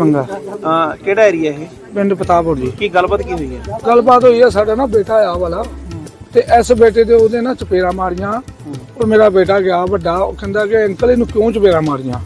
ਮੰਗਾ। ਹਾਂ ਕਿਹੜਾ ਏਰੀਆ ਇਹ? ਪਿੰਡ ਪਤਾਪੁਰ ਜੀ। ਕੀ ਗੱਲਬਾਤ ਕੀ ਹੋਈ ਹੈ? ਗੱਲਬਾਤ ਹੋਈ ਆ ਸਾਡਾ ਨਾ ਬੇਟਾ ਆ ਵਾਲਾ। ਤੇ ਇਸ ਬੇਟੇ ਦੇ ਉਹਦੇ ਨਾ ਚਪੇੜਾ ਮਾਰੀਆਂ। ਉਹ ਮੇਰਾ ਬੇਟਾ ਗਿਆ ਵੱਡਾ ਉਹ ਕਹਿੰਦਾ ਕਿ ਅੰਕਲ ਇਹਨੂੰ ਕਿਉਂ ਚਪੇੜਾ ਮਾਰੀਆਂ?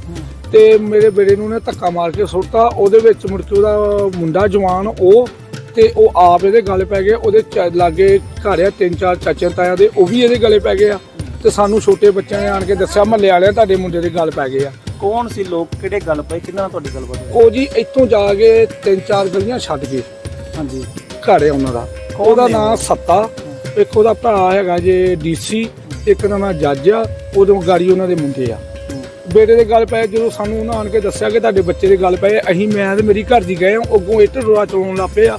ਤੇ ਮੇਰੇ ਬੇਟੇ ਨੂੰ ਨੇ ਧੱਕਾ ਮਾਰ ਕੇ ਸੁੱਟਤਾ। ਉਹਦੇ ਵਿੱਚ ਮੁੜ ਕੇ ਉਹਦਾ ਮੁੰਡਾ ਜਵਾਨ ਉਹ ਤੇ ਉਹ ਆਪ ਇਹਦੇ ਗਲ ਪੈ ਗਏ। ਉਹਦੇ ਚ- ਲਾਗੇ ਘਰ ਆ ਤਿੰਨ ਚਾਰ ਚਾਚੇ ਤਾਇਆ ਦੇ ਉਹ ਵੀ ਇਹਦੇ ਗਲੇ ਪੈ ਗਏ ਆ। ਤੇ ਸਾਨੂੰ ਛੋਟੇ ਬੱਚਿਆਂ ਨੇ ਆਣ ਕੇ ਦੱਸਿਆ ਮਹੱਲੇ ਵਾਲਿਆਂ ਤੁਹਾਡੇ ਮੁੰਡੇ ਦੇ ਗਲ ਪੈ ਗਏ ਆ। ਕੌਣ ਸੀ ਲੋਕ? ਕਿਹੜੇ ਗੱਲ ਪਏ? ਕਿੰਨਾ ਨਾਲ ਤੁਹਾਡੀ ਗੱਲਬਾਤ ਹੋਈ? ਉਹ ਜੀ ਇੱਥੋਂ ਜਾ ਕੇ ਤਿੰਨ ਚਾਰ ਗਲੀਆਂ ਛੱਡ ਕੇ ਹਾਂਜੀ। ਘਰ ਹੈ ਉਹਨਾਂ ਦਾ। ਕੌਣ ਉਹਦਾ ਨੇ? ਨਾਮ ਸੱਤਾ ਇੱਕ ਉਹਦਾ ਭਰਾ ਹੈਗਾ ਜੇ ਡੀਸੀ ਇੱਕ ਦਾ ਨਾਮ ਜੱਜ ਆ ਉਦੋਂ ਗਾੜੀ ਉਹਨਾਂ ਦੇ ਮੁੰਡੇ ਆ। ਬੇਟੇ ਦੇ ਗੱਲ ਪਏ ਜਦੋਂ ਸਾਨੂੰ ਉਹਨਾਂ ਆਣ ਕੇ ਦੱਸਿਆ ਕਿ ਤੁਹਾਡੇ ਬੱਚੇ ਦੇ ਗੱਲ ਪਏ ਅਸੀਂ ਮੈਂ ਤੇ ਮੇਰੀ ਘਰ ਦੀ ਗਏ ਹਾਂ ਅੱਗੋਂ ਇੱਟ ਰੋੜਾ ਚਲਾਉਣ ਲੱਗ ਪਏ ਆ।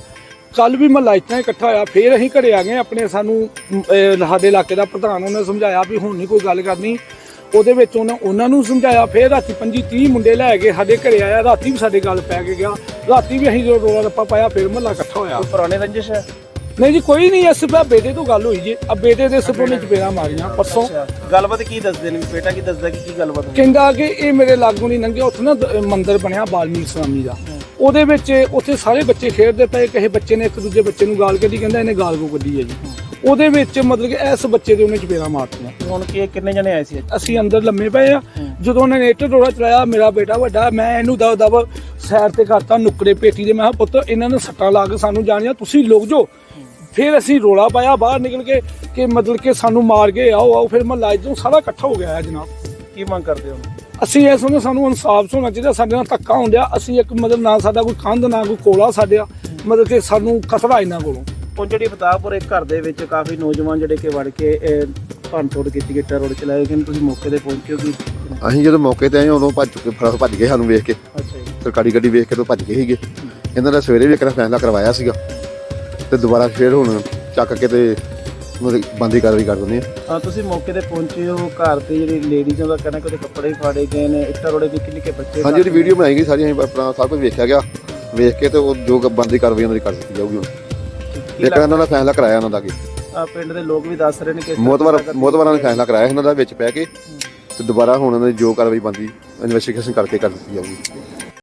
ਕੱਲ ਵੀ ਮਹੱਲਾ ਇਤਨਾ ਇਕੱਠਾ ਹੋਇਆ ਫੇਰ ਅਸੀਂ ਘਰੇ ਆ ਗਏ ਆਪਣੇ ਸਾਨੂੰ ਅਹ, ਸਾਡੇ ਇਲਾਕੇ ਦਾ ਪ੍ਰਧਾਨ ਉਹਨੇ ਸਮਝਾਇਆ ਵੀ ਹੁਣ ਨਹੀਂ ਕੋਈ ਗੱਲ ਕਰਨੀ। ਉਹਦੇ ਵਿੱਚ ਉਹਨਾਂ ਉਹਨਾਂ ਨੂੰ ਸਮਝਾਇਆ ਫੇਰ ਰਾਤੀ 25 30 ਮੁੰਡੇ ਲੈ ਕੇ ਸਾਡੇ ਘਰੇ ਆਇਆ ਰਾਤੀ ਵੀ ਸਾਡੇ ਗੱਲ ਪੈ ਕੇ ਗਿਆ। ਰਾਤੀ ਵੀ ਅਸੀਂ ਜਦੋਂ ਰੋਲਾ ਰੱਪਾ ਪਾਇਆ ਫੇਰ ਮਹੱਲਾ ਇਕੱਠਾ ਹੋਇਆ। ਕੋਈ ਪੁਰਾਣੇ ਰੰਜਿਸ਼ ਹੈ? ਨਹੀਂ ਜੀ ਕੋਈ ਨਹੀਂ ਇਸ ਪਾ ਬੇਟੇ ਤੋਂ ਗੱਲ ਹੋਈ ਜੀ। ਆ ਬੇਟੇ ਦੇ ਸਪੋਰਟ ਚ ਚਪੇੜਾਂ ਮਾਰੀਆਂ ਪਰਸੋਂ। ਗੱਲਬਾਤ ਕੀ ਦੱਸਦੇ ਨੇ ਬੇਟਾ ਕੀ ਦੱਸਦਾ ਕਿ ਕੀ ਗੱਲਬਾਤ ਹੋਈ? ਕਹਿੰਦਾ ਕਿ ਇਹ ਮੇਰੇ ਲਾਗੋਂ ਨਹੀਂ ਲੰਘਿਆ ਉੱਥੇ ਨਾ ਦ- ਮੰਦਿਰ ਬਣਿਆ ਬਾਲਮੀਕ ਸਵਾਮੀ ਦਾ। ਉਹਦੇ ਵਿੱਚ ਉੱਥੇ ਸਾਰੇ ਬੱਚੇ ਖੇਡਦੇ ਪਏ ਕਿਸੇ ਬੱਚੇ ਨੇ ਇੱਕ ਦੂਜੇ ਬੱਚੇ ਨੂੰ ਗਾਲ ਕੱਢੀ ਕਹਿੰਦਾ ਇਹਨੇ ਗਾਲ ਕੋ ਕੱਢੀ ਹੈ ਜੀ। ਉਹਦੇ ਵਿੱਚ ਮਤਲਬ ਕਿ ਇਸ ਬੱਚੇ ਦੇ ਉਹਨੇ ਚਪੇੜਾਂ ਮਾਰਤੀਆਂ। ਹੁਣ ਕੀ ਕਿੰਨੇ ਜਣੇ ਆਏ ਸੀ? ਅਸੀਂ ਅੰਦਰ ਲੰਮੇ ਪਏ ਆ। ਜਦੋਂ ਉਹਨਾਂ ਨੇ ਇੱਟ ਰੋੜਾ ਚਲਾਇਆ ਮੇਰਾ ਬੇਟਾ ਵੱਡਾ ਮੈਂ ਇਹਨੂੰ ਦਬ ਦਬ ਸਾਈਡ ਤੇ ਕਰਤਾ ਨੁਕਰੇ ਪੇਟੀ ਦੇ ਮੈਂ ਕਿਹਾ ਪੁੱਤ ਇਹਨਾਂ ਨੇ ਸੱਟਾਂ ਲਾ ਕੇ ਸਾਨੂੰ ਜਾਣਿਆ ਤੁਸੀਂ ਲੁਕ ਜਾਓ। ਫਿਰ ਅਸੀਂ ਰੋਲਾ ਪਾਇਆ ਬਾਹਰ ਨਿਕਲ ਕੇ ਕਿ ਮਤਲਬ ਕਿ ਸਾਨੂੰ ਮਾਰ ਕੇ ਆਓ ਆਓ ਫਿਰ ਮਹੱਲਾ ਇੱਧਰੋਂ ਸਾਰਾ ਇਕੱਠਾ ਹੋ ਗਿਆ ਹੈ ਜਨਾਬ। ਕੀ ਮੰਗ ਕਰਦੇ ਹੋ? ਅਸੀਂ ਇਸ ਨੂੰ ਸਾਨੂੰ ਇਨਸਾਫ ਹੋਣਾ ਚਾਹੀਦਾ ਸਾਡੇ ਨਾਲ ਧੱਕਾ ਹੁੰਦਿਆ ਅਸੀਂ ਇੱਕ ਮਤਲਬ ਨਾ ਸਾਡਾ ਕੋਈ ਕੰਧ ਨਾ ਕੋਈ ਕੋਲਾ ਸਾਡਿਆ ਮਤਲਬ ਕਿ ਸਾਨੂੰ ਖਤਰਾ ਇਹਨਾਂ ਕੋਲੋਂ। ਹੁਣ ਜਿਹੜੀ ਬਤਾਪੁਰ ਇੱਕ ਘਰ ਦੇ ਵਿੱਚ ਕਾਫੀ ਨੌਜਵਾਨ ਜਿਹੜੇ ਕਿ ਵੜ ਕੇ ਇਹ ਭੰਨ ਤੋੜ ਕੀਤੀ ਗਿੱਟਾ ਰੋਡ ਚਲਾਏ ਕਿ ਤੁਸੀਂ ਮੌਕੇ ਤੇ ਪਹੁੰਚੇ ਹੋ ਕਿ ਅਸੀਂ ਜਦੋਂ ਮੌਕੇ ਤੇ ਆਏ ਉਦੋਂ ਭੱਜ ਚੁੱਕੇ ਫੜਾ ਭੱਜ ਗਏ ਸਾਨੂੰ ਵੇਖ ਕੇ। ਅੱਛਾ ਜੀ। ਸਰਕਾਰੀ ਗੱਡੀ ਵੇਖ ਕੇ ਤੋਂ ਭੱਜ ਗਏ ਸੀਗੇ। ਇਹਨਾਂ ਦਾ ਸਵੇਰੇ ਵੀ ਇੱਕ ਵਾਰ ਫੈਸਲਾ ਕਰਵਾਇਆ ਸੀਗਾ। ਤੇ ਦੁਬਾਰਾ ਫੇਰ ਹੁਣ ਚੱਕ ਕੇ ਤੇ ਬੰਦੀ ਕਾਰਵਾਈ ਕਰ ਦਿੰਦੇ ਆ। ਹਾਂ ਤੁਸੀਂ ਮੌਕੇ ਤੇ ਪਹੁੰਚੇ ਹੋ ਘਰ ਤੇ ਜਿਹੜੀ ਲੇਡੀਜ਼ਾਂ ਦਾ ਕਹਿਣਾ ਕਿ ਉਹਦੇ ਕੱਪੜੇ ਫਾੜੇ ਗਏ ਨੇ ਇੱਟਾਂ ਰੋੜੇ ਨਿੱਕੇ ਨਿੱਕੇ ਬੱਚੇ ਹਾਂਜੀ ਉਹਦੀ ਵੀਡੀਓ ਬਣਾਈ ਗਈ ਸਾਰੀ ਅਸੀਂ ਆਪਣਾ ਸਭ ਕੁਝ ਵੇਖਿਆ ਗਿਆ। ਵੇਖ ਕੇ ਤੇ ਉਹ ਜੋ ਬੰਦੀ ਕਾਰਵਾਈ ਉਹਨਾਂ ਦੀ ਕਰ ਦਿੱਤੀ ਜਾਊਗੀ ਹੁਣ। ਕੀ ਇੱਕ ਇਹਨਾਂ ਦਾ ਫੈਸਲਾ ਕਰਾਇਆ ਉਹਨਾਂ ਦਾ ਅੱਗੇ ਆ ਪਿੰਡ ਦੇ ਲੋਕ ਵੀ ਦੱਸ ਰਹੇ ਨੇ ਕਿ ਮੋਤਵਰ ਮੋਤਵਰਾਂ ਨੇ ਫੈਸਲਾ ਕਰਾਇਆ ਇਹਨਾਂ ਦਾ ਵਿੱਚ ਪੈ ਕੇ ਤੇ ਦੁਬਾਰਾ ਹੁਣ ਉਹਨਾਂ ਦੀ ਜੋ ਕਾਰਵਾਈ ਬੰਦੀ ਇਨਵੈਸਟੀਗੇਸ਼ਨ ਕਰਕੇ ਕਰ ਦਿੱਤੀ ਜਾਊਗੀ।